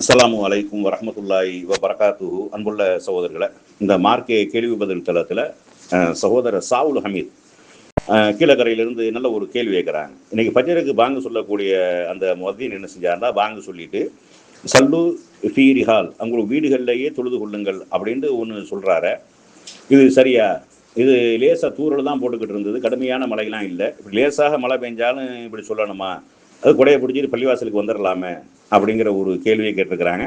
அஸ்லாம் வலைக்கும் வரமத்துல்லாய் வ அன்புள்ள சகோதரர்களை இந்த மார்க்கே கேள்வி பதில் தளத்தில் சகோதரர் சாவுல் ஹமீத் கீழக்கரையிலிருந்து நல்ல ஒரு கேள்வி கேட்குறாங்க. இன்னைக்கு பஜருக்கு பாங்கு சொல்லக்கூடிய அந்த மதியன் என்ன செஞ்சாருன்னா பாங்கு சொல்லிட்டு சல்லு ஃபீரிஹால் உங்களுக்கு வீடுகளிலேயே தொழுது கொள்ளுங்கள் அப்படின்ட்டு ஒன்று சொல்கிறாரு இது சரியா? இது லேசாக தூரல் தான் போட்டுக்கிட்டு இருந்தது கடுமையான மழைலாம் இல்லை. இப்படி லேசாக மழை பெஞ்சாலும் இப்படி சொல்லணுமா? அது குடையை பிடிச்சிட்டு பள்ளிவாசலுக்கு வந்துடலாமே அப்படிங்கிற ஒரு கேள்வியை கேட்டிருக்கிறாங்க.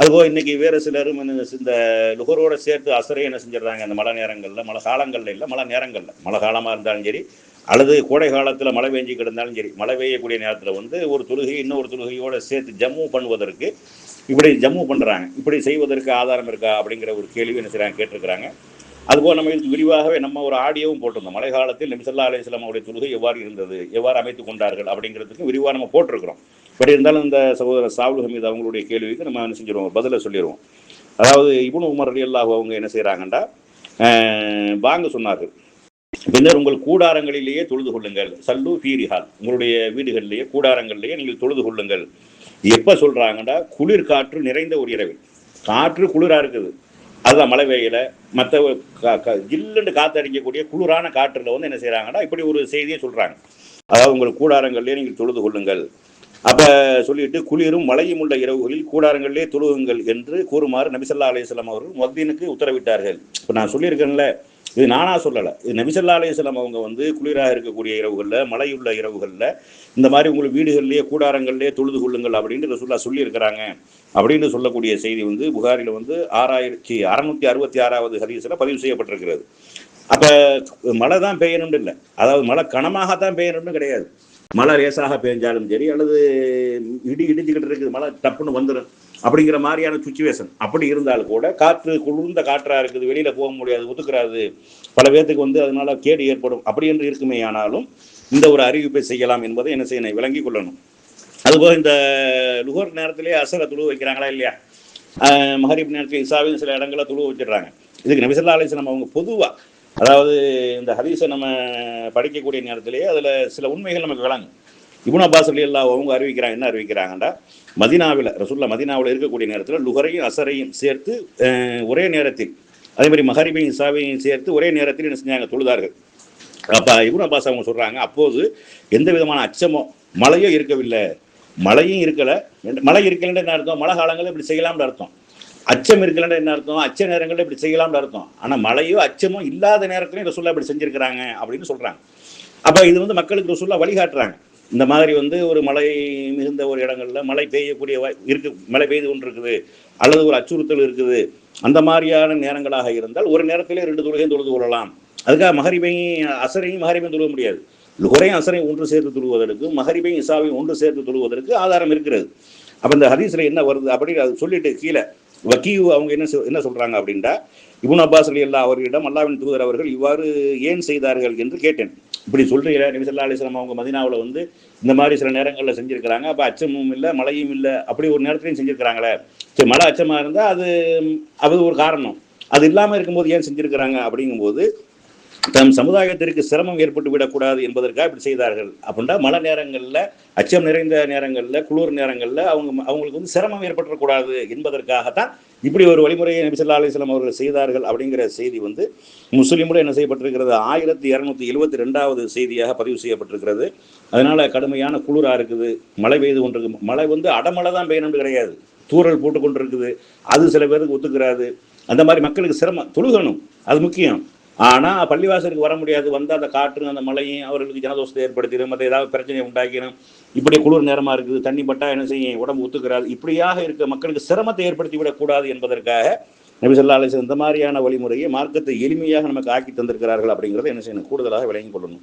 அதுபோக இன்னைக்கு வேறு சிலரும் இந்த லுகரோட சேர்த்து அசரையும் என்ன செஞ்சிடறாங்க அந்த மழை நேரங்களில்? மழை காலங்களில் இல்லை மழை நேரங்களில். மழை காலமாக இருந்தாலும் சரி அல்லது கோடை காலத்தில் மழை பெஞ்சு கிடந்தாலும் சரி மழை பெய்யக்கூடிய நேரத்தில் வந்து ஒரு தொழுகை இன்னொரு தொழுகையோடு சேர்த்து ஜம்மு பண்ணுவதற்கு இப்படி ஜம்மு பண்ணுறாங்க இப்படி செய்வதற்கு ஆதாரம் இருக்கா அப்படிங்கிற ஒரு கேள்வி என்ன செய்கிறாங்க கேட்டிருக்கிறாங்க. அதுபோல் நம்ம இதுக்கு விரிவாகவே நம்ம ஒரு ஆடியோவும் போட்டிருந்தோம். மழை காலத்தில் நிமிசல்லா அலிஸ்லாம் அவருடைய தொழுகை எவ்வாறு இருந்தது? எவ்வாறு அமைத்துக் கொண்டார்கள்? அப்படிங்கிறதுக்கு விரிவாக நம்ம போட்டிருக்கிறோம். பட் இருந்தாலும் இந்த சகோதரர் சாவுல் ஹமீத் அவங்களுடைய கேள்விக்கு நம்ம என்ன செஞ்சிருவோம்? பதிலை சொல்லிடுவோம் அதாவது இபுன் உமர் அலி அல்லாஹ் அவங்க என்ன செய்கிறாங்கண்டா வாங்க சொன்னார்கள். பின்னர் உங்கள் கூடாரங்களிலேயே தொழுது கொள்ளுங்கள். சல்லு பீரிஹால் உங்களுடைய வீடுகளிலேயே கூடாரங்களிலேயே நீங்கள் தொழுது கொள்ளுங்கள். எப்போ சொல்கிறாங்கன்னா குளிர் காற்று நிறைந்த ஒரு இரவு காற்று குளிராக இருக்குது. அதுதான் மழை பெய்யல மற்ற ஜில்லுன்னு காற்று அடிக்கக்கூடிய குளிரான காற்றில் வந்து என்ன செய்கிறாங்கன்னா இப்படி ஒரு செய்தியை சொல்கிறாங்க அதாவது உங்கள் கூடாரங்கள்லேயே நீங்கள் தொழுது கொள்ளுங்கள். அப்போ சொல்லிட்டு குளிரும் மழையும் உள்ள இரவுகளில் கூடாரங்களிலே தொழுகுங்கள் என்று கூறுமாறு நபிசல்லா அலையம் அவர்கள் மொத்தீனுக்கு உத்தரவிட்டார்கள். இப்போ நான் சொல்லியிருக்கேன்ல இது நானா சொல்லலை. இது நபிசல்லா அலையம் அவங்க வந்து குளிராக இருக்கக்கூடிய இரவுகளில் மழையுள்ள இரவுகளில் இந்த மாதிரி உங்களுக்கு வீடுகள்லேயே கூடாரங்கள்லேயே தொழுது கொள்ளுங்கள் அப்படின்ட்டு ரசுல்லா சொல்லியிருக்கிறாங்க. அப்படின்னு சொல்லக்கூடிய செய்தி வந்து புகாரில் வந்து ஆறாயிரத்தி அறநூற்றி அறுபத்தி ஆறாவது ஹதீஸில் பதிவு செய்யப்பட்டிருக்கிறது. அப்போ மழை தான் பெய்யணும்னு இல்லை. அதாவது மழை கனமாக தான் பெய்யணும்னு கிடையாது. மழை லேசாக பெஞ்சாலும் சரி அல்லது இடி இடிச்சுக்கிட்டு இருக்குது மழை டப்புன்னு வந்துடும் அப்படிங்கிற மாதிரியான சுச்சுவேஷன் அப்படி இருந்தாலும் கூட காற்று குளிர்ந்த காற்றாக இருக்குது வெளியில் போக முடியாது ஒத்துக்கிறாது பல பேர்த்துக்கு வந்து அதனால கேடு ஏற்படும். அப்படி என்று இருக்குமே ஆனாலும் இந்த ஒரு அறிவிப்பை செய்யலாம் என்பதை என்ன செய்யணும் விளங்கி கொள்ளணும். அதுபோக இந்த லுகர் நேரத்திலே அசர துழு வைக்கிறாங்களா இல்லையா? மஹரிப் நேரத்தில் இசாவின் சில இடங்களில் துழு வச்சிடுறாங்க. இதுக்கு நபிசல்லா அலிஸ்லாம் அவங்க பொதுவாக அதாவது இந்த ஹதீஸை நம்ம படிக்கக்கூடிய நேரத்திலேயே அதில் சில உண்மைகள் நமக்கு விளங்கும். இபுன் அப்பாஸ் அலி அல்லா அவங்க அறிவிக்கிறாங்க என்ன அறிவிக்கிறாங்கடா மதினாவில் ரசுல்லா மதினாவில் இருக்கக்கூடிய நேரத்தில் லுகரையும் அசரையும் சேர்த்து ஒரே நேரத்தில் அதே மாதிரி மஹரிபையும் இசாவையும் சேர்த்து ஒரே நேரத்தில் என்ன செஞ்சாங்க? தொழுதார்கள். அப்போ இபுன் அப்பாஸ் அவங்க சொல்கிறாங்க அப்போது எந்த விதமான அச்சமோ மழையோ இருக்கவில்லை. மழையும் இருக்கலை. மழை இருக்கலன்னு என்ன அர்த்தம்? மழை காலங்களில் இப்படி செய்யலாம்னு அர்த்தம். அச்சம் இருக்கலன்னு என்ன அர்த்தம்? அச்ச நேரங்களில் இப்படி செய்யலாம்னு அர்த்தம். ஆனால் மழையோ அச்சமோ இல்லாத நேரத்துலையும் ரசுல்லா இப்படி செஞ்சிருக்கிறாங்க அப்படின்னு சொல்கிறாங்க அப்போ இது வந்து மக்களுக்கு ரசூல்லா வழிகாட்டுறாங்க. இந்த மாதிரி வந்து ஒரு மழை மிகுந்த ஒரு இடங்களில் மழை பெய்யக்கூடிய இருக்கு மழை பெய்து கொண்டு இருக்குது அல்லது ஒரு அச்சுறுத்தல் இருக்குது. அந்த மாதிரியான நேரங்களாக இருந்தால் ஒரு நேரத்திலே ரெண்டு தொழுகையும் தொழுது கொள்ளலாம். அதுக்காக மகரிபையும் அசரையும் மகரிபையும் தொழுக முடியாது. லுகரையும் அசரையும் ஒன்று சேர்த்து தொழுவதற்கு மகரிபையும் இசாவையும் ஒன்று சேர்த்து தொழுவதற்கு ஆதாரம் இருக்கிறது. அப்போ இந்த ஹதீஸில் என்ன வருது அப்படின்னு அது சொல்லிட்டு கீழே வக்கீவ் அவங்க என்ன என்ன சொல்கிறாங்க அப்படின்ட்டா இபுன் அப்பாஸ் அலி அல்லா அவர்களிடம் அல்லாவின் தூதர் அவர்கள் இவ்வாறு ஏன் செய்தார்கள்? என்று கேட்டேன். இப்படி சொல்றீங்க நபிசல்லா அலிஸ்லாம் அவங்க மதினாவில் வந்து இந்த மாதிரி சில நேரங்களில் செஞ்சுருக்கிறாங்க அப்போ அச்சமும் இல்லை மழையும் இல்லை அப்படி ஒரு நேரத்துலையும் செஞ்சிருக்கிறாங்களே. சரி மழை அச்சமாக இருந்தால் அது அது ஒரு காரணம். அது இல்லாமல் இருக்கும்போது ஏன் செஞ்சுருக்கிறாங்க அப்படிங்கும்போது தம் சமுதாயத்திற்கு சிரமம் ஏற்பட்டு விடக்கூடாது என்பதற்காக இப்படி செய்தார்கள். அப்படின்னா மழை நேரங்களில் அச்சம் நிறைந்த நேரங்களில் குளிர் நேரங்களில் அவங்க அவங்களுக்கு வந்து சிரமம் ஏற்பட்டுறக்கூடாது என்பதற்காகத்தான் இப்படி ஒரு வழிமுறையை நபிசல்லா அலிஸ்லாம் அவர்கள் செய்தார்கள் அப்படிங்கிற செய்தி வந்து முஸ்லீமுடன் என்ன செய்யப்பட்டிருக்கிறது? ஆயிரத்தி இரநூத்தி எழுபத்தி ரெண்டாவது செய்தியாக பதிவு செய்யப்பட்டிருக்கிறது. அதனால கடுமையான குளிராக இருக்குது. மழை பெய்து கொண்டிருக்கு மழை வந்து அடமழை தான் பெய்யணும்னு கிடையாது. தூரல் போட்டு கொண்டு இருக்குது அது சில பேருக்கு ஒத்துக்கிறாது. அந்த மாதிரி மக்களுக்கு சிரமம் தொழுகணும். அது முக்கியம். ஆனால் பள்ளிவாசலுக்கு வர முடியாது. வந்து அந்த காற்று அந்த மழையும் அவர்களுக்கு ஜனதோஷத்தை ஏற்படுத்திடும். மற்ற ஏதாவது பிரச்சனையை உண்டாக்கிடும். இப்படி குளிர் நேரமாக இருக்குது. தண்ணி பட்டா என்ன செய்யும்? உடம்பு ஒத்துக்கிறாது. இப்படியாக இருக்க மக்களுக்கு சிரமத்தை ஏற்படுத்தி விடக்கூடாது என்பதற்காக நபி சொல்லா அலிஸ் இந்த மாதிரியான வழிமுறையை மார்க்கத்தை எளிமையாக நமக்கு ஆக்கி தந்திருக்கிறார்கள் அப்படிங்கிறத என்ன செய்யணும்? கூடுதலாக விளங்கி கொள்ளணும்.